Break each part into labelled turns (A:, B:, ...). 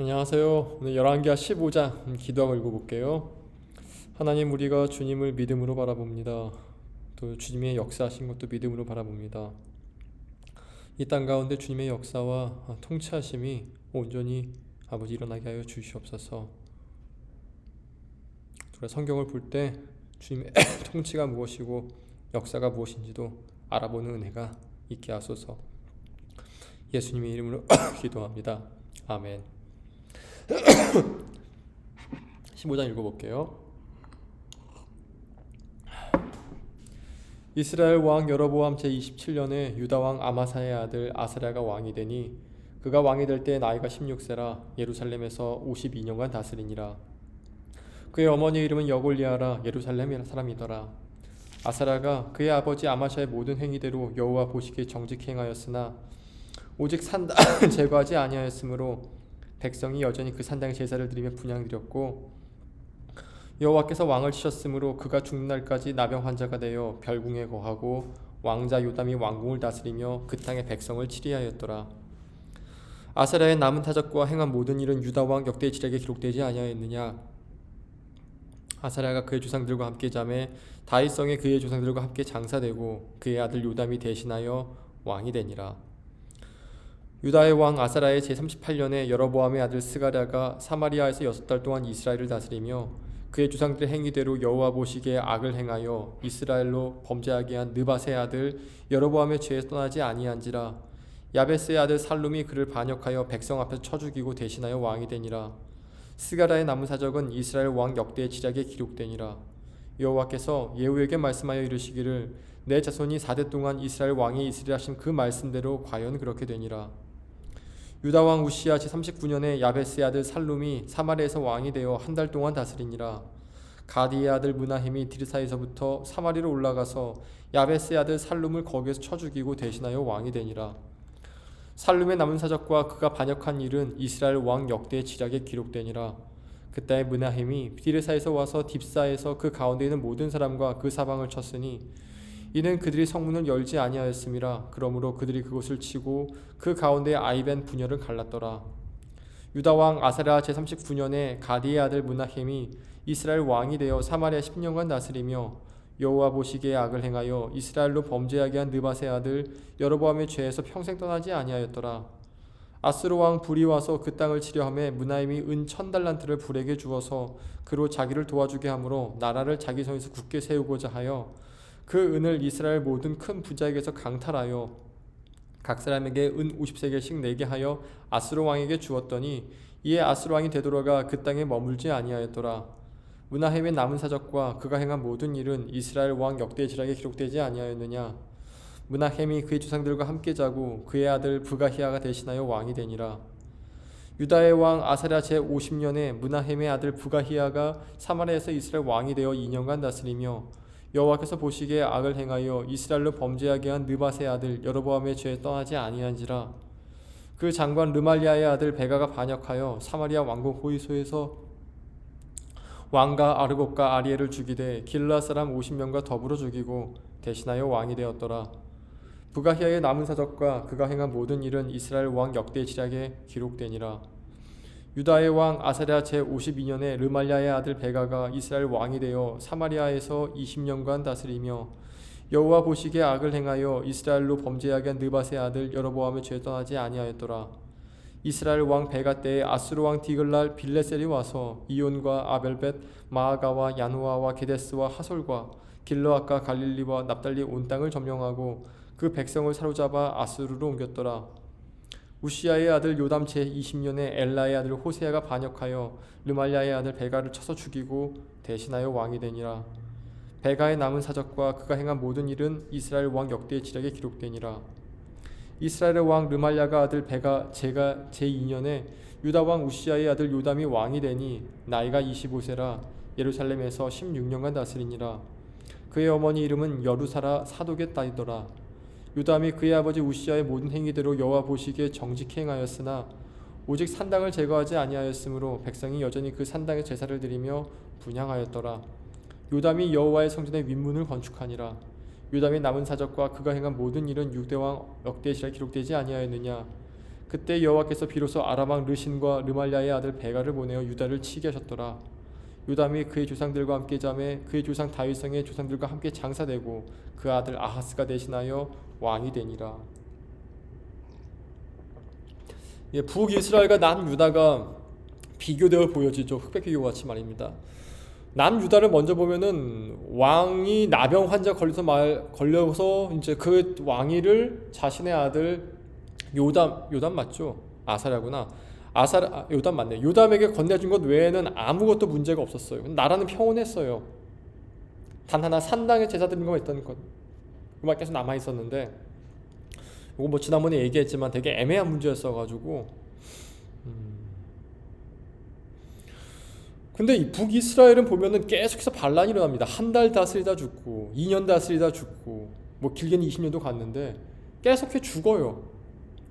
A: 안녕하세요. 오늘 열왕기하 15장 기도하고 읽어볼게요. 하나님 우리가 주님을 믿음으로 바라봅니다. 또 주님의 역사하신 것도 믿음으로 바라봅니다. 이 땅 가운데 주님의 역사와 통치하심이 온전히 아버지 일어나게 하여 주시옵소서. 우리가 성경을 볼 때 주님의 통치가 무엇이고 역사가 무엇인지도 알아보는 은혜가 있게 하소서. 예수님의 이름으로 기도합니다. 아멘. 15장 읽어볼게요. 이스라엘 왕 여로보암 제 27년에 유다 왕 아마사의 아들 아스랴가 왕이 되니 그가 왕이 될 때 나이가 16세라 예루살렘에서 52년간 다스리니라. 그의 어머니 이름은 여골리아라 예루살렘 사람이더라. 아사라가 그의 아버지 아마샤의 모든 행위대로 여호와 보시기에 정직 행하였으나 오직 산당 제거하지 아니하였으므로 백성이 여전히 그 산당에 제사를 드리며 분향드렸고 여호와께서 왕을 치셨으므로 그가 죽는 날까지 나병 환자가 되어 별궁에 거하고 왕자 요담이 왕궁을 다스리며 그 땅의 백성을 치리하였더라. 아사랴의 남은 타적과 행한 모든 일은 유다 왕 역대 지략에 기록되지 아니하였느냐? 아사랴가 그의 조상들과 함께 잠에 다윗성에 그의 조상들과 함께 장사되고 그의 아들 요담이 대신하여 왕이 되니라. 유다의 왕 아사라의 제38년에 여로보암의 아들 스가랴가 사마리아에서 여섯 달 동안 이스라엘을 다스리며 그의 조상들의 행위대로 여호와 보시기에 악을 행하여 이스라엘로 범죄하게 한 느바세 아들 여로보암의 죄에 떠나지 아니한지라 야베스의 아들 살룸이 그를 반역하여 백성 앞에서 쳐 죽이고 대신하여 왕이 되니라. 스가랴의 남은 사적은 이스라엘 왕 역대의 지략에 기록되니라. 여호와께서 예후에게 말씀하여 이르시기를 내 자손이 사대 동안 이스라엘 왕이 있으리라 하신 그 말씀대로 과연 그렇게 되니라 유다 왕 우시야 제39년에 야베스의 아들 살룸이 사마리에서 왕이 되어 한 달 동안 다스리니라. 가디의 아들 문하힘이 디르사에서부터 사마리로 올라가서 야베스의 아들 살룸을 거기에서 쳐 죽이고 대신하여 왕이 되니라. 살룸의 남은 사적과 그가 반역한 일은 이스라엘 왕 역대의 지략에 기록되니라. 그때 문하힘이 디르사에서 와서 딥사에서 그 가운데 있는 모든 사람과 그 사방을 쳤으니 이는 그들이 성문을 열지 아니하였음이라 그러므로 그들이 그곳을 치고 그 가운데 아이벤 분열을 갈랐더라. 유다 왕 아사랴 제 39년에 가디의 아들 문하힘이 이스라엘 왕이 되어 사마리아 10년간 다스리며 여호와 보시기에 악을 행하여 이스라엘로 범죄하게 한 느바세 아들 여로보암의 죄에서 평생 떠나지 아니하였더라. 아스로 왕 불이 와서 그 땅을 치려함에 문하임이 은 천 달란트를 불에게 주어서 그로 자기를 도와주게 하므로 나라를 자기 손에서 굳게 세우고자 하여 그 은을 이스라엘 모든 큰 부자에게서 강탈하여 각 사람에게 은 50세겔씩 내게 하여 아스로 왕에게 주었더니 이에 아스로 왕이 되돌아가 그 땅에 머물지 아니하였더라. 문하햄의 남은 사적과 그가 행한 모든 일은 이스라엘 왕 역대 지락에 기록되지 아니하였느냐. 문하햄이 그의 조상들과 함께 자고 그의 아들 부가히아가 대신하여 왕이 되니라. 유다의 왕 아사랴 제 50년에 문하햄의 아들 부가히아가 사마리아에서 이스라엘 왕이 되어 2년간 다스리며 여호와께서 보시기에 악을 행하여 이스라엘로 범죄하게 한 느바세 아들 여로보암의 죄에 떠나지 아니한지라. 그 장관 르말리아의 아들 베가가 반역하여 사마리아 왕궁 호이소에서 왕과 아르곱과 아리엘을 죽이되 길라 사람 50명과 더불어 죽이고 대신하여 왕이 되었더라. 부가히아의 남은 사적과 그가 행한 모든 일은 이스라엘 왕 역대 지략에 기록되니라 유다의 왕 아사랴 제 52년에 르말리아의 아들 베가가 이스라엘 왕이 되어 사마리아에서 20년간 다스리며 여호와 보시기에 악을 행하여 이스라엘로 범죄하게 한 느바세 아들 여로보암의 죄 떠나지 아니하였더라. 이스라엘 왕 베가 때에 아수르 왕 디글랄 빌레셀이 와서 이온과 아벨벳 마아가와 야누아와 게데스와 하솔과 길르앗과 갈릴리와 납달리 온 땅을 점령하고 그 백성을 사로잡아 아수르로 옮겼더라. 우시아의 아들 요담 제 20년에 엘라의 아들 호세아가 반역하여 르말리아의 아들 베가를 쳐서 죽이고 대신하여 왕이 되니라. 베가의 남은 사적과 그가 행한 모든 일은 이스라엘 왕 역대의 지략에 기록되니라. 이스라엘의 왕 르말리아가 아들 베가 제가 제 2년에 유다 왕 우시아의 아들 요담이 왕이 되니 나이가 25세라 예루살렘에서 16년간 다스리니라. 그의 어머니 이름은 여루사라 사독의 딸이더라. 유다함이 그의 아버지 우시아의 모든 행위대로 여호와 보시기에 정직히 행하였으나 오직 산당을 제거하지 아니하였으므로 백성이 여전히 그 산당에 제사를 드리며 분양하였더라. 요담이 여호와의 성전의 윗문을 건축하니라. 요담의 남은 사적과 그가 행한 모든 일은 육대왕 역대시라 기록되지 아니하였느냐. 그때 여호와께서 비로소 아람왕 르신과 르말야의 아들 베가를 보내어 유다를 치게 하셨더라. 요담이 그의 조상들과 함께 잠에 그의 조상 다윗성의 조상들과 함께 장사되고 그 아들 아하스가 대신하여 왕이 되니라. 예, 북이스라엘과 남유다가 비교되어 보여지죠. 흑백 비교 같이 말입니다. 남유다를 먼저 보면은 왕이 나병 환자 걸려서 말 걸려서 이제 그 왕위를 자신의 아들 요담 요담 맞죠? 아사랴구나. 아사 아, 요담 맞네. 요담에게 건네준 것 외에는 아무것도 문제가 없었어요. 나라는 평온했어요. 단 하나 산당에 제사 드리는 것만 있다는 것. 그만 계속 남아 있었는데 이거 뭐 지난번에 얘기했지만 되게 애매한 문제였어 가지고 음. 근데 이 북이스라엘은 보면은 계속해서 반란이 일어납니다. 한 달 다스리다 죽고 2년 다스리다 죽고 뭐 길게는 20년도 갔는데 계속해 죽어요.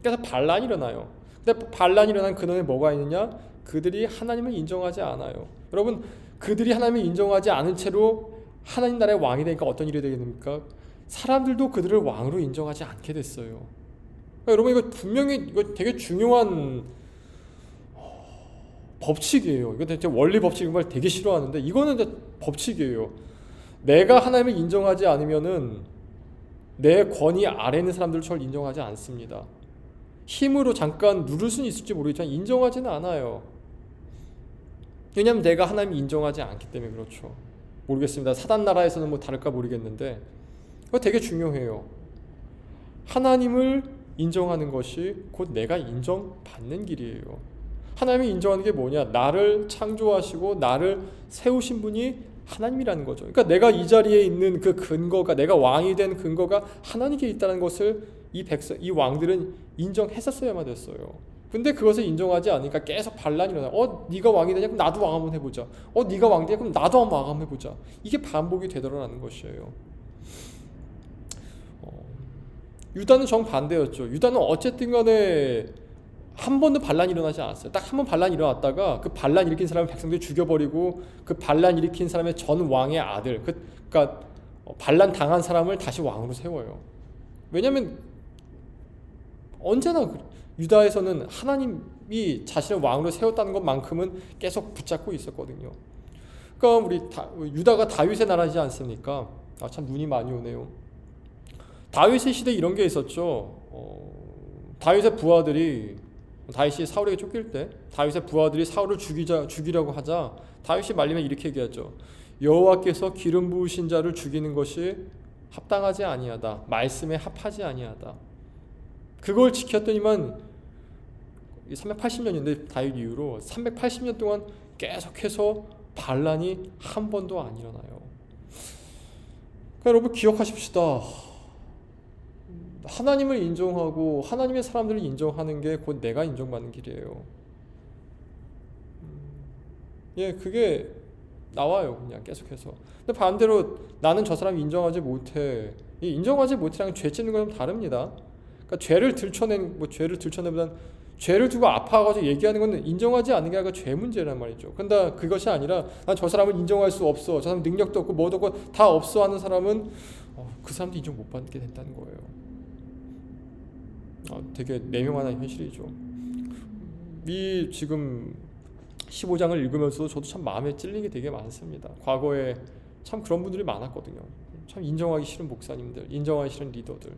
A: 그래서 반란이 일어나요. 근데 반란이 일어난 근원에 뭐가 있느냐? 그들이 하나님을 인정하지 않아요. 여러분 그들이 하나님을 인정하지 않은 채로 하나님 나라의 왕이 되니까 어떤 일이 되겠습니까? 사람들도 그들을 왕으로 인정하지 않게 됐어요. 그러니까 여러분 이거 분명히 이거 되게 중요한 법칙이에요. 이거 대체 원리 법칙인 걸 되게 싫어하는데 이거는 법칙이에요. 내가 하나님을 인정하지 않으면은 내 권위 아래 있는 사람들을 저를 인정하지 않습니다. 힘으로 잠깐 누를 수는 있을지 모르겠지만 인정하지는 않아요. 왜냐하면 내가 하나님 인정하지 않기 때문에 그렇죠. 모르겠습니다. 사단 나라에서는 뭐 다를까 모르겠는데 그거 되게 중요해요. 하나님을 인정하는 것이 곧 내가 인정받는 길이에요. 하나님을 인정하는 게 뭐냐? 나를 창조하시고 나를 세우신 분이 하나님이라는 거죠. 그러니까 내가 이 자리에 있는 그 근거가 내가 왕이 된 근거가 하나님께 있다는 것을 이 백성 이 왕들은 인정했었어야만 됐어요. 근데 그것을 인정하지 않으니까 계속 반란이 일어나. 어, 네가 왕이 되냐? 그럼 나도 왕 한번 해보자. 어, 네가 왕 되냐? 그럼 나도 한번 왕 한번 해보자. 이게 반복이 되더라는 것이에요. 어, 유다는 정 반대였죠. 유다는 어쨌든 간에 한 번도 반란이 일어나지 않았어요. 딱 한 번 반란이 일어났다가 그 반란 일으킨 사람을 백성들이 죽여버리고 그 반란 일으킨 사람의 전 왕의 아들, 그, 그러니까 반란 당한 사람을 다시 왕으로 세워요. 왜냐하면 언제나 유다에서는 하나님이 자신을 왕으로 세웠다는 것만큼은 계속 붙잡고 있었거든요. 그러니까 우리 다, 유다가 다윗의 나라지 않습니까? 아, 참 눈이 많이 오네요. 다윗의 시대 이런 게 있었죠. 어, 다윗의 부하들이 다윗이 사울에게 쫓길 때 다윗의 부하들이 사울을 죽이자 죽이려고 하자 다윗이 말리면 이렇게 얘기하죠. 여호와께서 기름 부으신 자를 죽이는 것이 합당하지 아니하다. 말씀에 합하지 아니하다. 그걸 지켰더니만 380년인데 다윗 이후로 380년 동안 계속해서 반란이 한 번도 안 일어나요. 그러니까 여러분 기억하십시다. 하나님을 인정하고 하나님의 사람들을 인정하는 게 곧 내가 인정받는 길이에요. 예, 그게 나와요. 그냥 계속해서. 근데 반대로 나는 저 사람 인정하지 못해. 이 인정하지 못해랑 죄 짓는 거좀 다릅니다. 그러니까 죄를 들춰낸 뭐 죄를 들춰내보단 죄를 두고 아파가지고 얘기하는 건 인정하지 않는 게 아니라 죄 문제란 말이죠. 근데 그것이 아니라 난 저 사람을 인정할 수 없어. 저 사람 능력도 없고 뭐도 없고 다 없어 하는 사람은 어, 그 사람도 인정 못 받게 된다는 거예요. 아, 되게 내명한 현실이죠. 이 지금 15장을 읽으면서 저도 참 마음에 찔린 게 되게 많습니다. 과거에 참 그런 분들이 많았거든요. 참 인정하기 싫은 목사님들, 인정하기 싫은 리더들.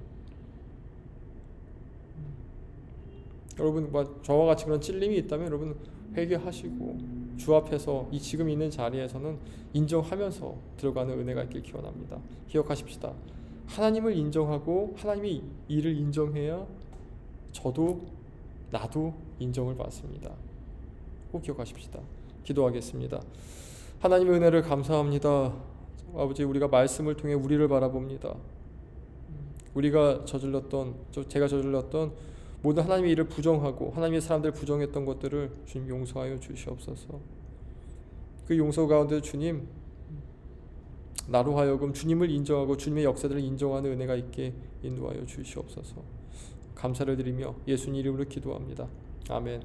A: 여러분 뭐 저와 같이 그런 찔림이 있다면 여러분 회개하시고 주 앞에서 이 지금 있는 자리에서는 인정하면서 들어가는 은혜가 있길 기원합니다. 기억하십시다. 하나님을 인정하고 하나님이 일을 인정해야 저도 나도 인정을 받습니다. 꼭 기억하십시다. 기도하겠습니다. 하나님의 은혜를 감사합니다. 아버지 우리가 말씀을 통해 우리를 바라봅니다. 우리가 저질렀던 제가 저질렀던 모든 하나님의 일을 부정하고 하나님의 사람들 부정했던 것들을 주님 용서하여 주시옵소서. 그 용서 가운데 주님 나로 하여금 주님을 인정하고 주님의 역사들을 인정하는 은혜가 있게 인도하여 주시옵소서. 감사를 드리며 예수님 이름으로 기도합니다. 아멘.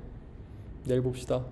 A: 내일 봅시다.